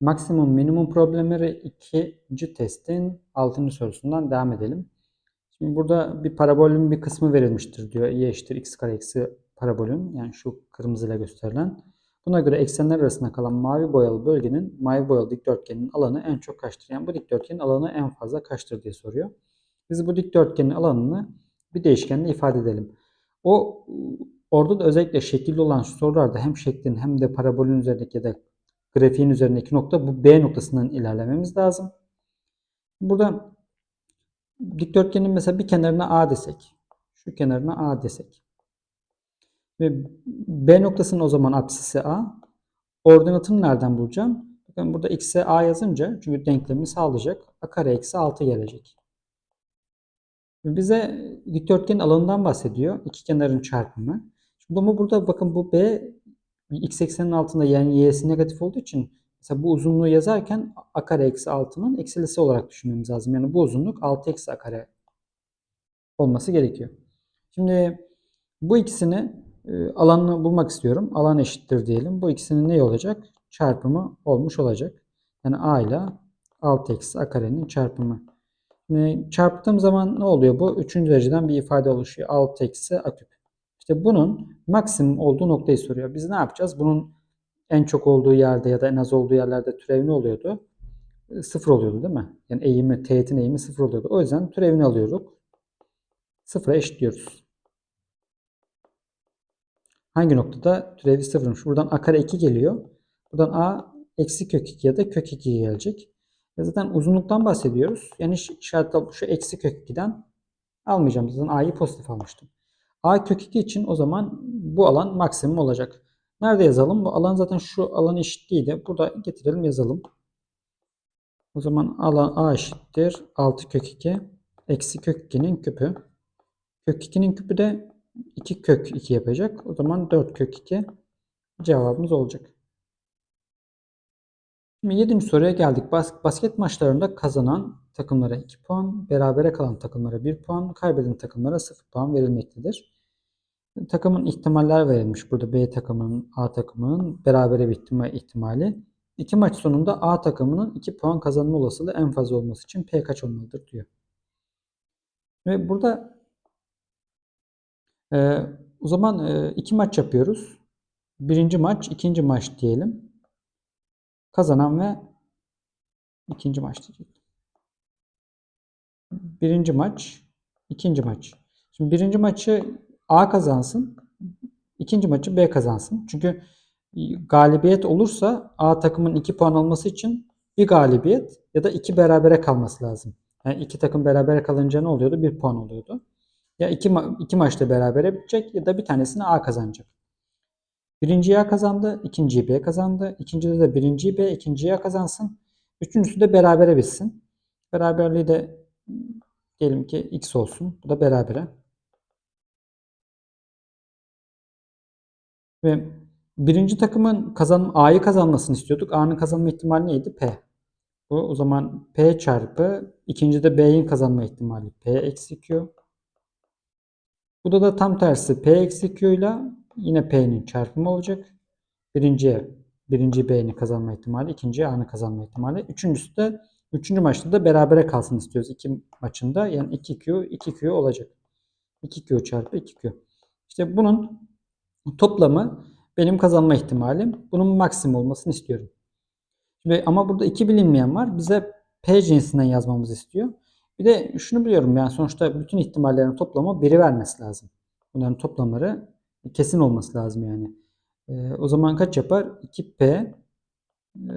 Maksimum minimum problemleri ikinci testin 6. sorusundan devam edelim. Şimdi burada bir parabolün bir kısmı verilmiştir diyor. y eşittir x kare eksi parabolün yani şu kırmızıyla gösterilen. Buna göre eksenler arasında kalan mavi boyalı bölgenin mavi boyalı dikdörtgenin alanı en çok kaçtır? Yani bu dikdörtgenin alanı en fazla kaçtır diye soruyor. Biz bu dikdörtgenin alanını bir değişkenle ifade edelim. O orada da özellikle şekilli olan sorularda hem şeklin hem de parabolün üzerindeki ya da grafiğin üzerindeki nokta bu B noktasından ilerlememiz lazım. Burada dikdörtgenin mesela bir kenarına A desek. Şu kenarına A desek. Ve B noktasının o zaman apsisi A. Ordinatını nereden bulacağım? Bakın burada x'e A yazınca çünkü denklemi sağlayacak. A kare eksi 6 gelecek. Bize dikdörtgenin alanından bahsediyor. İki kenarın çarpımı. Şimdi ama burada bakın bu B x eksenin altında yani y'si negatif olduğu için mesela bu uzunluğu yazarken a kare eksi 6'nın eksilisi olarak düşünmemiz lazım. Yani bu uzunluk 6 eksi a kare olması gerekiyor. Şimdi bu ikisini e, alanını bulmak istiyorum. Alan eşittir diyelim. Bu ikisinin ne olacak? Çarpımı olmuş olacak. Yani a ile 6 eksi a karenin çarpımı. Şimdi çarptığım zaman ne oluyor bu? Üçüncü dereceden bir ifade oluşuyor. 6 eksi a küp. İşte bunun maksimum olduğu noktayı soruyor. Biz ne yapacağız? Bunun en çok olduğu yerde ya da en az olduğu yerlerde türevi ne oluyordu? Sıfır oluyordu değil mi? Yani eğimi, teğetin eğimi sıfır oluyordu. O yüzden türevini alıyorduk. Sıfıra eşitliyoruz. Hangi noktada türevi sıfırmış? Buradan a kare 2 geliyor. Buradan a eksi kök 2 ya da kök 2 gelecek. E zaten uzunluktan bahsediyoruz. Yani işaret şu eksi kök 2'den almayacağım. Zaten a'yı pozitif almıştım. A kök 2 için o zaman bu alan maksimum olacak. Nerede yazalım? Bu alan zaten şu alan eşitliğiydi. Burada getirelim yazalım. O zaman alan A eşittir 6 kök 2 eksi kök 2'nin küpü. Kök 2'nin küpü de 2 kök 2 yapacak. O zaman 4 kök 2 cevabımız olacak. Şimdi 7. soruya geldik. Bas basket maçlarında kazanan takımlara 2 puan, berabere kalan takımlara 1 puan, kaybeden takımlara 0 puan verilmektedir. Takımın ihtimaller verilmiş. Burada B takımının, A takımının berabere ihtimal, ihtimali. İki maç sonunda A takımının 2 puan kazanma olasılığı en fazla olması için P kaç olmalıdır diyor. Ve burada e, o zaman e, iki maç yapıyoruz. Birinci maç, ikinci maç diyelim. Kazanan ve ikinci maç diyecektim. Birinci maç, ikinci maç. Şimdi birinci maçı A kazansın, ikinci maçı B kazansın. Çünkü galibiyet olursa A takımın 2 puan alması için bir galibiyet ya da iki berabere kalması lazım. Yani iki takım berabere kalınca ne oluyordu? Bir puan oluyordu. Ya iki, ma iki maçta berabere bitecek ya da bir tanesini A kazanacak. Birinciyi A kazandı, ikinciyi B kazandı. İkincide de birinciyi B, ikinciyi A kazansın. Üçüncüsü de berabere bitsin. Beraberliği de diyelim ki X olsun. Bu da berabere. Ve birinci takımın kazan A'yı kazanmasını istiyorduk. A'nın kazanma ihtimali neydi? P. Bu o zaman P çarpı ikinci de B'nin kazanma ihtimali P eksi Q. Bu da da tam tersi P eksi Q ile yine P'nin çarpımı olacak. Birinciye birinci B'nin kazanma ihtimali, ikinci A'nın kazanma ihtimali. Üçüncüsü de üçüncü maçta da berabere kalsın istiyoruz iki maçında. Yani 2Q 2Q olacak. 2Q çarpı 2Q. İşte bunun toplamı benim kazanma ihtimalim. Bunun maksimum olmasını istiyorum. Şimdi, ama burada iki bilinmeyen var. Bize P cinsinden yazmamızı istiyor. Bir de şunu biliyorum yani sonuçta bütün ihtimallerin toplamı biri vermesi lazım. Bunların toplamları kesin olması lazım yani. Ee, o zaman kaç yapar? 2P e,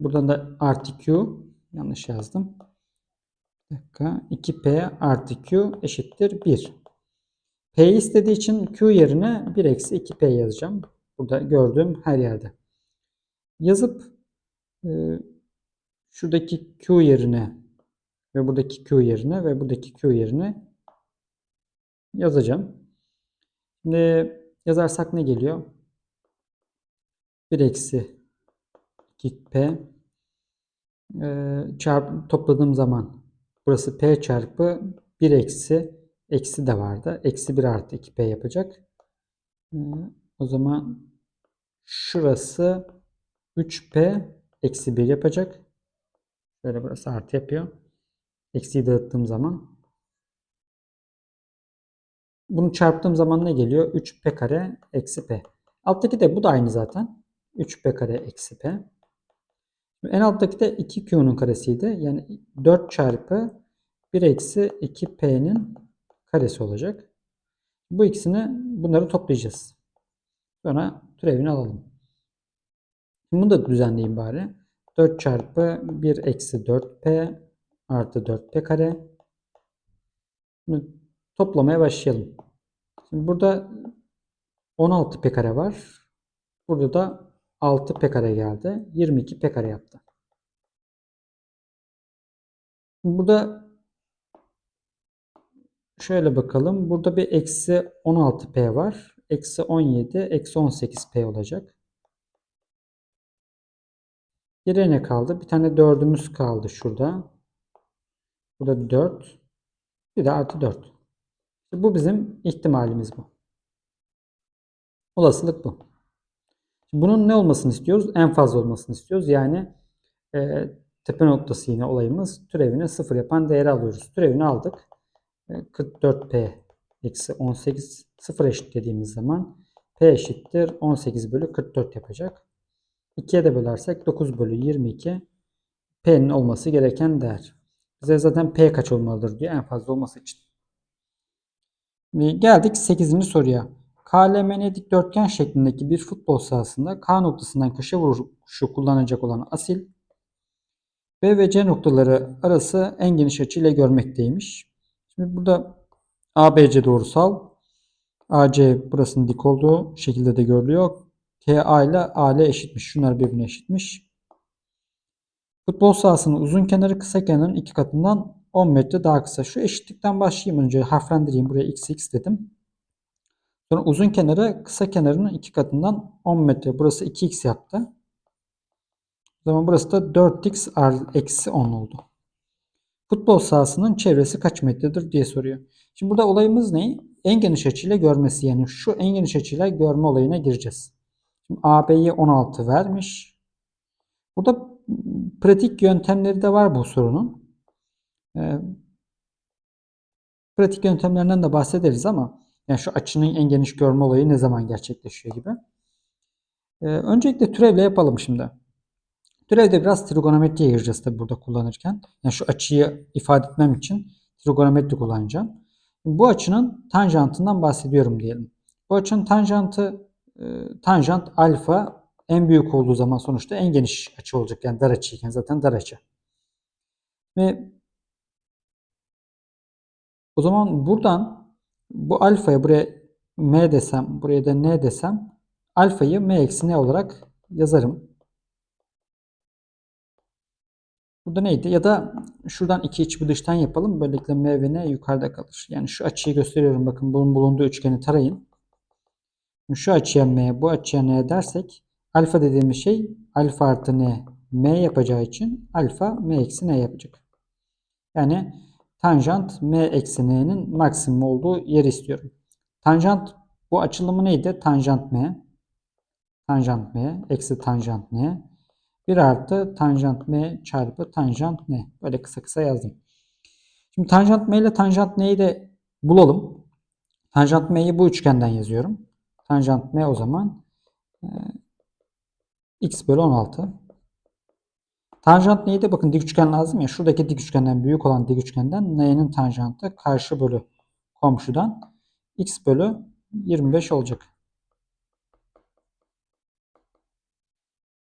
buradan da artı Q yanlış yazdım. Bir dakika. 2P artı Q eşittir 1. P istediği için Q yerine 1 eksi 2P yazacağım. Burada gördüğüm her yerde. Yazıp e, şuradaki Q yerine ve buradaki Q yerine ve buradaki Q yerine yazacağım. Şimdi yazarsak ne geliyor? 1 eksi 2P e, çarp, topladığım zaman burası P çarpı 1 eksi Eksi de vardı. Eksi 1 artı 2p yapacak. Ee, o zaman şurası 3p eksi 1 yapacak. Böyle burası artı yapıyor. Eksiyi dağıttığım zaman. Bunu çarptığım zaman ne geliyor? 3p kare eksi p. Alttaki de bu da aynı zaten. 3p kare eksi p. En alttaki de 2q'nun karesiydi. Yani 4 çarpı 1 eksi 2p'nin karesi olacak. Bu ikisini bunları toplayacağız. Sonra türevini alalım. Bunu da düzenleyeyim bari. 4 çarpı 1 eksi 4p artı 4p kare. Şimdi toplamaya başlayalım. Şimdi burada 16p kare var. Burada da 6p kare geldi. 22p kare yaptı. Burada şöyle bakalım. Burada bir eksi 16p var. Eksi 17, eksi 18p olacak. Geriye ne kaldı? Bir tane dördümüz kaldı şurada. Burada 4. Bir de artı 4. Bu bizim ihtimalimiz bu. Olasılık bu. Bunun ne olmasını istiyoruz? En fazla olmasını istiyoruz. Yani e, tepe noktası yine olayımız. Türevini sıfır yapan değeri alıyoruz. Türevini aldık. E, 44p eksi 18 sıfır eşit dediğimiz zaman p eşittir 18 bölü 44 yapacak. 2'ye de bölersek 9 bölü 22 P'nin olması gereken değer. Bize zaten P kaç olmalıdır diyor en fazla olması için. Geldik 8. soruya. KLMN dikdörtgen şeklindeki bir futbol sahasında K noktasından köşe vuruşu kullanacak olan asil B ve C noktaları arası en geniş açıyla görmekteymiş. Şimdi burada ABC doğrusal AC burasının dik olduğu şekilde de görülüyor. TA ile AL eşitmiş. Şunlar birbirine eşitmiş. Futbol sahasının uzun kenarı kısa kenarın iki katından 10 metre daha kısa. Şu eşitlikten başlayayım önce harflendireyim. Buraya x x dedim. Sonra uzun kenarı kısa kenarının iki katından 10 metre. Burası 2x yaptı. O zaman burası da 4x eksi 10 oldu. Futbol sahasının çevresi kaç metredir diye soruyor. Şimdi burada olayımız ne? En geniş açıyla görmesi yani şu en geniş açıyla görme olayına gireceğiz. Şimdi AB'yi 16 vermiş. Burada pratik yöntemleri de var bu sorunun. Ee, pratik yöntemlerinden de bahsederiz ama yani şu açının en geniş görme olayı ne zaman gerçekleşiyor gibi. Ee, öncelikle türevle yapalım şimdi. Türevde biraz trigonometriye gireceğiz tabi burada kullanırken. Yani şu açıyı ifade etmem için trigonometri kullanacağım. Bu açının tanjantından bahsediyorum diyelim. Bu açının tanjantı e, tanjant alfa en büyük olduğu zaman sonuçta en geniş açı olacak. Yani dar açıyken zaten dar açı. Ve o zaman buradan bu alfaya buraya m desem, buraya da n desem alfayı m eksi n olarak yazarım. Burada neydi? Ya da şuradan iki iç bir dıştan yapalım. Böylelikle m ve n yukarıda kalır. Yani şu açıyı gösteriyorum. Bakın bunun bulunduğu üçgeni tarayın. Şu açıya m, bu açıya n dersek alfa dediğimiz şey alfa artı n m yapacağı için alfa m eksi n yapacak. Yani tanjant m eksi n'nin maksimum olduğu yeri istiyorum. Tanjant bu açılımı neydi? Tanjant m tanjant m eksi tanjant n 1 artı tanjant m çarpı tanjant n. Böyle kısa kısa yazdım. Şimdi tanjant m ile tanjant n'yi de bulalım. Tanjant m'yi bu üçgenden yazıyorum. Tanjant m o zaman e, x bölü 16. Tanjant neydi? Bakın dik üçgen lazım ya. Şuradaki dik üçgenden büyük olan dik üçgenden n'nin tanjantı karşı bölü komşudan x bölü 25 olacak.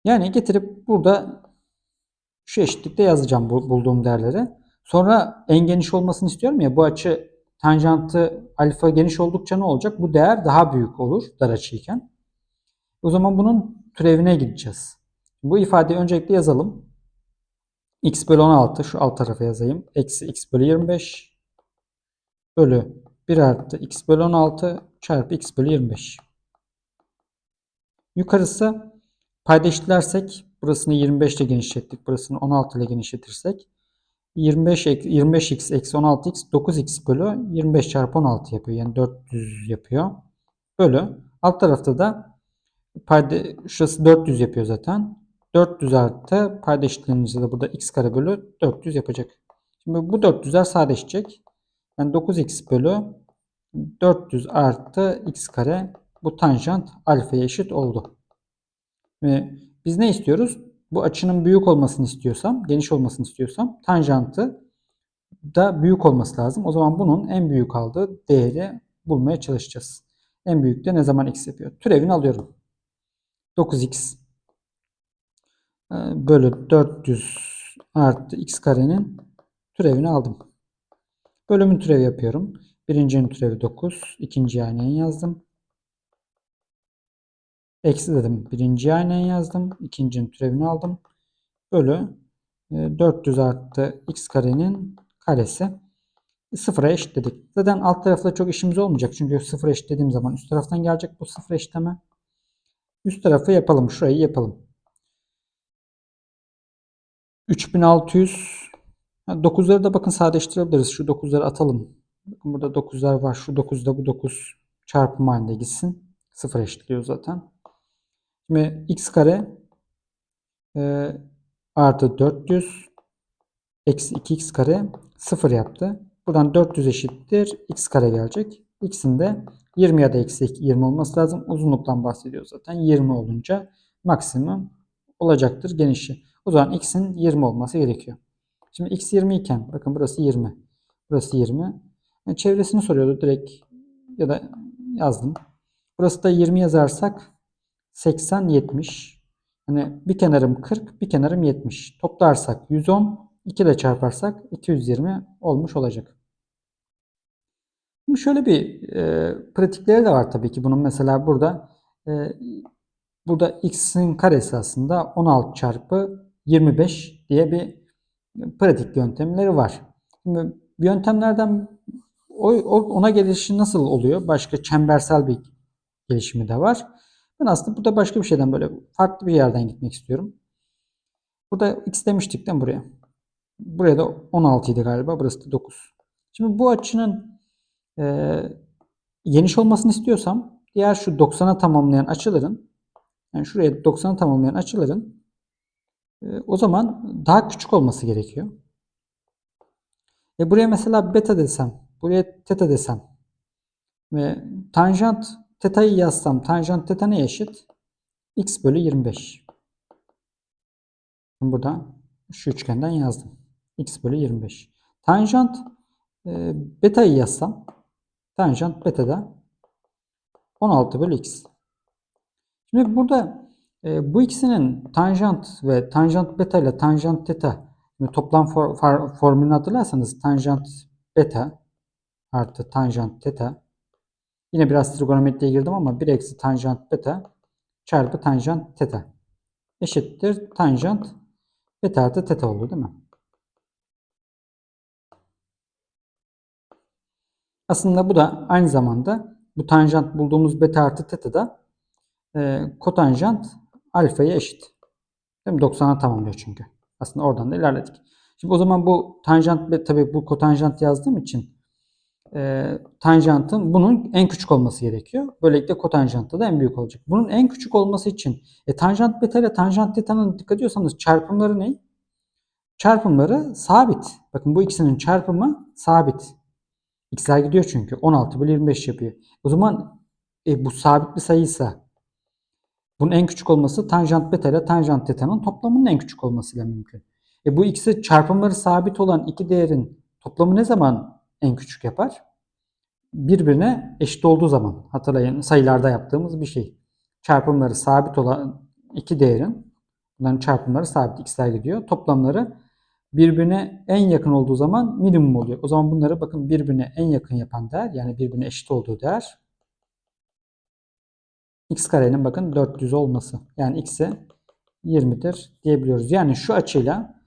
Yani getirip burada şu eşitlikte yazacağım bulduğum değerleri. Sonra en geniş olmasını istiyorum ya bu açı tanjantı alfa geniş oldukça ne olacak? Bu değer daha büyük olur dar açıyken. O zaman bunun türevine gideceğiz. Bu ifadeyi öncelikle yazalım. X bölü 16 şu alt tarafa yazayım. Eksi x bölü 25 bölü 1 artı x bölü 16 çarpı x bölü 25. Yukarısı payda burasını 25 ile genişlettik. Burasını 16 ile genişletirsek 25 25x eksi 16x 9x bölü 25 çarpı 16 yapıyor. Yani 400 yapıyor. Bölü. Alt tarafta da payda şurası 400 yapıyor zaten. 400 artı payda eşitliğimizde de burada x kare bölü 400 yapacak. Şimdi bu 400'ler sadeleşecek. Yani 9x bölü 400 artı x kare bu tanjant alfaya eşit oldu. Ve biz ne istiyoruz? Bu açının büyük olmasını istiyorsam, geniş olmasını istiyorsam tanjantı da büyük olması lazım. O zaman bunun en büyük aldığı değeri bulmaya çalışacağız. En büyük de ne zaman x yapıyor? Türevini alıyorum. 9x e, bölü 400 artı x karenin türevini aldım. Bölümün türevi yapıyorum. Birincinin türevi 9. ikinci aynen yazdım. Eksi dedim. Birinci aynen yazdım. İkincinin türevini aldım. Bölü 400 artı x karenin karesi sıfıra eşitledik. Zaten alt tarafta çok işimiz olmayacak. Çünkü sıfıra eşitlediğim zaman üst taraftan gelecek bu sıfır eşitleme. Üst tarafı yapalım. Şurayı yapalım. 3600 9'ları da bakın sadeleştirebiliriz. Şu 9'ları atalım. Bakın burada 9'lar var. Şu 9 da bu 9 çarpım halinde gitsin. Sıfır eşitliyor zaten. Şimdi x kare e, artı 400 eksi 2x kare 0 yaptı. Buradan 400 eşittir. x kare gelecek. x'in de 20 ya da eksi 20 olması lazım. Uzunluktan bahsediyor zaten. 20 olunca maksimum olacaktır genişi. O zaman x'in 20 olması gerekiyor. Şimdi x 20 iken bakın burası 20. Burası 20. Yani çevresini soruyordu direkt ya da yazdım. Burası da 20 yazarsak 80 70. Hani bir kenarım 40, bir kenarım 70. Toplarsak 110, 2 ile çarparsak 220 olmuş olacak. Şimdi şöyle bir e, pratikleri de var tabii ki bunun mesela burada e, burada x'in karesi aslında 16 çarpı 25 diye bir pratik yöntemleri var. Şimdi yöntemlerden o, ona gelişi nasıl oluyor? Başka çembersel bir gelişimi de var. Ben aslında burada başka bir şeyden böyle farklı bir yerden gitmek istiyorum. Burada x demiştik değil mi buraya? Buraya da 16 idi galiba. Burası da 9. Şimdi bu açının e, geniş olmasını istiyorsam diğer şu 90'a tamamlayan açıların yani şuraya 90'a tamamlayan açıların o zaman daha küçük olması gerekiyor. E buraya mesela beta desem, buraya teta desem ve tanjant teta'yı yazsam tanjant teta ne eşit? x bölü 25. Burada şu üçgenden yazdım. x bölü 25. Tanjant e, beta'yı yazsam tanjant beta'da 16 bölü x. Şimdi burada e, bu ikisinin tanjant ve tanjant beta ile tanjant teta toplam for, for, formülünü hatırlarsanız tanjant beta artı tanjant teta yine biraz trigonometriye girdim ama 1 eksi tanjant beta çarpı tanjant teta eşittir tanjant beta artı teta oldu değil mi? Aslında bu da aynı zamanda bu tanjant bulduğumuz beta artı teta da e, kotanjant alfaya eşit. Değil mi? 90'a tamamlıyor çünkü. Aslında oradan da ilerledik. Şimdi o zaman bu tanjant tabii bu kotanjant yazdığım için e, tanjantın bunun en küçük olması gerekiyor. Böylelikle kotanjantta da en büyük olacak. Bunun en küçük olması için e, tanjant beta ile tanjant teta'nın dikkat ediyorsanız çarpımları ne? Çarpımları sabit. Bakın bu ikisinin çarpımı sabit. X'ler gidiyor çünkü. 16 bölü 25 yapıyor. O zaman e, bu sabit bir sayıysa bunun en küçük olması tanjant beta ile tanjant teta'nın toplamının en küçük olmasıyla mümkün. E bu ikisi çarpımları sabit olan iki değerin toplamı ne zaman en küçük yapar? Birbirine eşit olduğu zaman. Hatırlayın sayılarda yaptığımız bir şey. Çarpımları sabit olan iki değerin bunların çarpımları sabit x'ler gidiyor. Toplamları birbirine en yakın olduğu zaman minimum oluyor. O zaman bunları bakın birbirine en yakın yapan değer yani birbirine eşit olduğu değer x karenin bakın 400 olması. Yani x'e 20'dir diyebiliyoruz. Yani şu açıyla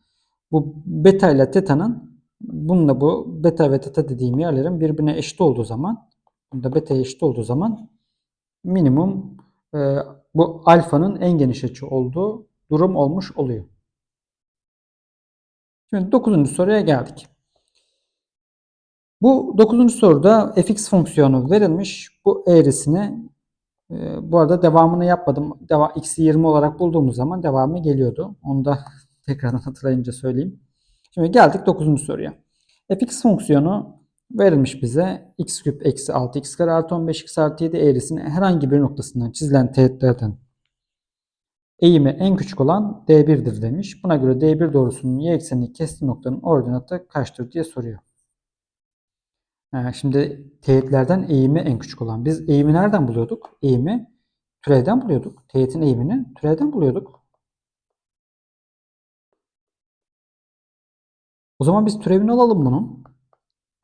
bu beta ile teta'nın bununla bu beta ve teta dediğim yerlerin birbirine eşit olduğu zaman bunda beta eşit olduğu zaman minimum e, bu alfanın en geniş açı olduğu durum olmuş oluyor. Şimdi 9. soruya geldik. Bu 9. soruda fx fonksiyonu verilmiş. Bu eğrisini Ee, bu arada devamını yapmadım. Deva, x'i 20 olarak bulduğumuz zaman devamı geliyordu. Onu da tekrardan hatırlayınca söyleyeyim. Şimdi geldik 9. soruya. fx fonksiyonu verilmiş bize x küp eksi 6x kare artı 15x artı 7 eğrisinin herhangi bir noktasından çizilen teğetlerden eğimi en küçük olan d1'dir demiş. Buna göre d1 doğrusunun y eksenini kestiği noktanın ordinatı kaçtır diye soruyor. Ha, şimdi teğetlerden eğimi en küçük olan. Biz eğimi nereden buluyorduk? Eğimi türevden buluyorduk. Teğetin eğimini türevden buluyorduk. O zaman biz türevini alalım bunun.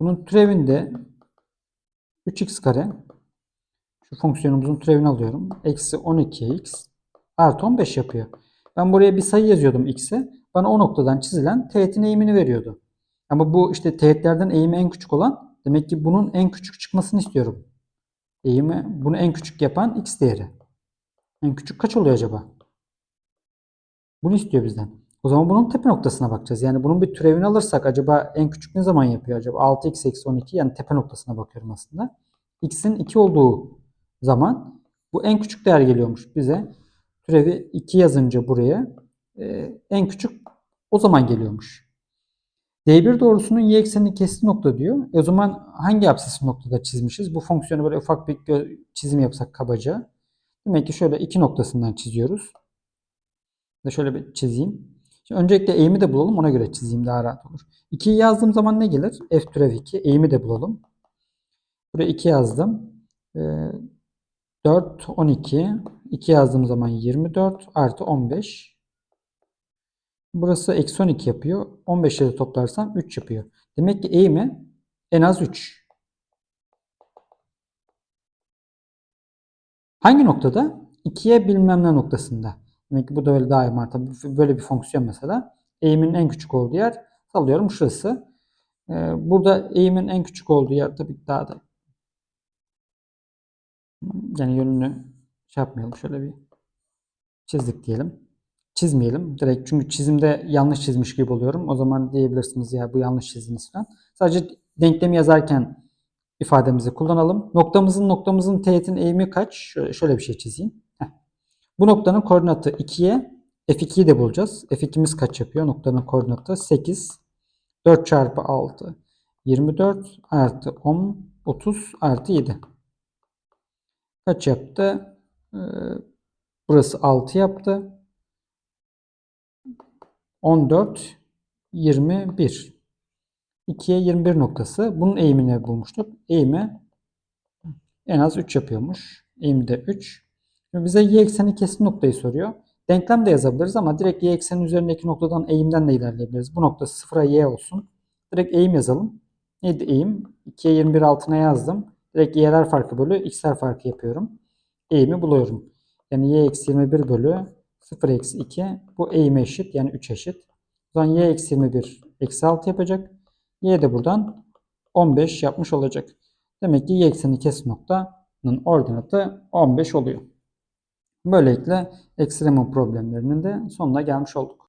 Bunun türevinde 3x kare şu fonksiyonumuzun türevini alıyorum. Eksi 12x artı 15 yapıyor. Ben buraya bir sayı yazıyordum x'e. Bana o noktadan çizilen teğetin eğimini veriyordu. Ama bu işte teğetlerden eğimi en küçük olan demek ki bunun en küçük çıkmasını istiyorum. Eğimi bunu en küçük yapan x değeri. En küçük kaç oluyor acaba? Bunu istiyor bizden. O zaman bunun tepe noktasına bakacağız. Yani bunun bir türevini alırsak acaba en küçük ne zaman yapıyor acaba? 6x eksi 12 yani tepe noktasına bakıyorum aslında. x'in 2 olduğu zaman bu en küçük değer geliyormuş bize. Türevi 2 yazınca buraya e, en küçük o zaman geliyormuş. D1 doğrusunun y eksenini kestiği nokta diyor. E o zaman hangi absesi noktada çizmişiz? Bu fonksiyonu böyle ufak bir çizim yapsak kabaca. Demek ki şöyle iki noktasından çiziyoruz. Da şöyle bir çizeyim. Şimdi öncelikle eğimi de bulalım. Ona göre çizeyim daha rahat olur. 2'yi yazdığım zaman ne gelir? F türev 2. Eğimi de bulalım. Buraya 2 yazdım. Ee, 4, 12. 2 yazdığım zaman 24 artı 15. Burası eksi 12 yapıyor. 15 ile toplarsam 3 yapıyor. Demek ki eğimi en az 3. Hangi noktada? 2'ye bilmem ne noktasında. Demek ki bu da öyle daima tabii böyle bir fonksiyon mesela. Eğimin en küçük olduğu yer sallıyorum şurası. Ee, burada eğimin en küçük olduğu yer tabii daha da yani yönünü şey yapmayalım. Şöyle bir çizdik diyelim. Çizmeyelim. Direkt çünkü çizimde yanlış çizmiş gibi oluyorum. O zaman diyebilirsiniz ya bu yanlış çizdiniz falan. Sadece denklemi yazarken ifademizi kullanalım. Noktamızın noktamızın teğetin eğimi kaç? Şöyle, bir şey çizeyim. Heh. Bu noktanın koordinatı 2'ye F2'yi de bulacağız. F2'miz kaç yapıyor? Noktanın koordinatı 8. 4 çarpı 6. 24 artı 10. 30 artı 7. Kaç yaptı? Ee, burası 6 yaptı. 14, 21. 2'ye 21 noktası. Bunun eğimini bulmuştuk. Eğimi en az 3 yapıyormuş. Eğimi de 3. Şimdi bize y ekseni kesim noktayı soruyor. Denklem de yazabiliriz ama direkt y eksenin üzerindeki noktadan eğimden de ilerleyebiliriz. Bu nokta 0'a y olsun. Direkt eğim yazalım. Neydi eğim? 2'ye 21 altına yazdım. Direkt y'ler farkı bölü x'ler farkı yapıyorum. Eğimi buluyorum. Yani y eksi 21 bölü 0 eksi 2 bu eğime eşit yani 3 eşit. O zaman y eksi 21 eksi 6 yapacak. Y de buradan 15 yapmış olacak. Demek ki y ekseni kesim noktanın ordinatı 15 oluyor. Böylelikle ekstremum problemlerinin de sonuna gelmiş olduk.